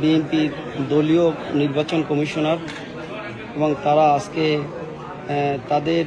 বিএনপির দলীয় নির্বাচন কমিশনার এবং তারা আজকে তাদের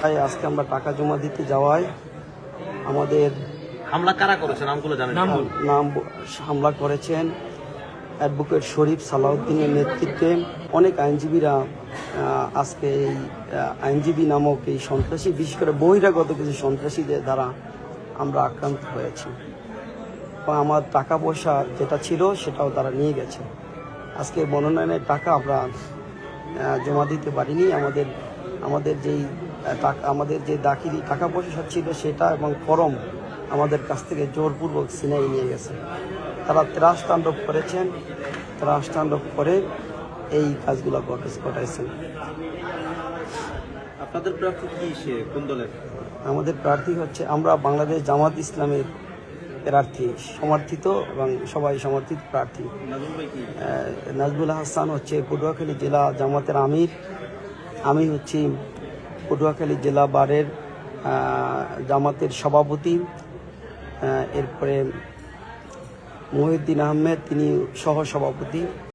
তাই আজকে আমরা টাকা জমা দিতে যাওয়ায় আমাদের হামলা কারা করেছে? নামগুলো জানেন। নাম হামলা করেছেন অ্যাডভোকেট শরীফ সালাউদ্দিনের নেতৃত্বে। অনেক আইনজীবীরা আজকে এই আইনজীবী নামক এই সন্ত্রাসী বিশেষ করে বহিরাগত কিছু সন্ত্রাসীদের দ্বারা আমরা আক্রান্ত হয়েছি। এবং আমার টাকা পয়সা যেটা ছিল সেটাও তারা নিয়ে গেছে। আজকে মনোনয়নের টাকা আমরা জমা দিতে পারিনি। আমাদের আমাদের যেই টাকা আমাদের যে দাখিলি টাকা পয়সা ছিল সেটা এবং ফরম আমাদের কাছ থেকে জোরপূর্বক সিনাই নিয়ে গেছে। তারা ত্রাস তাণ্ডব করেছেন ত্রাস তাণ্ডব করে এই কাজগুলো ঘটে- ঘটাইছেন আপনাদের প্রার্থী কি সে কোন দলের? আমাদের প্রার্থী হচ্ছে আমরা বাংলাদেশ জামাত ইসলামের প্রার্থী সমর্থিত এবং সবাই সমর্থিত প্রার্থী। নাজমুল হাসান হচ্ছে পটুয়াখালী জেলা জামাতের আমির। আমি হচ্ছি পটুয়াখালী জেলা বারের জামাতের সভাপতি। এরপরে মহিউদ্দিন আহমেদ তিনি সহ সভাপতি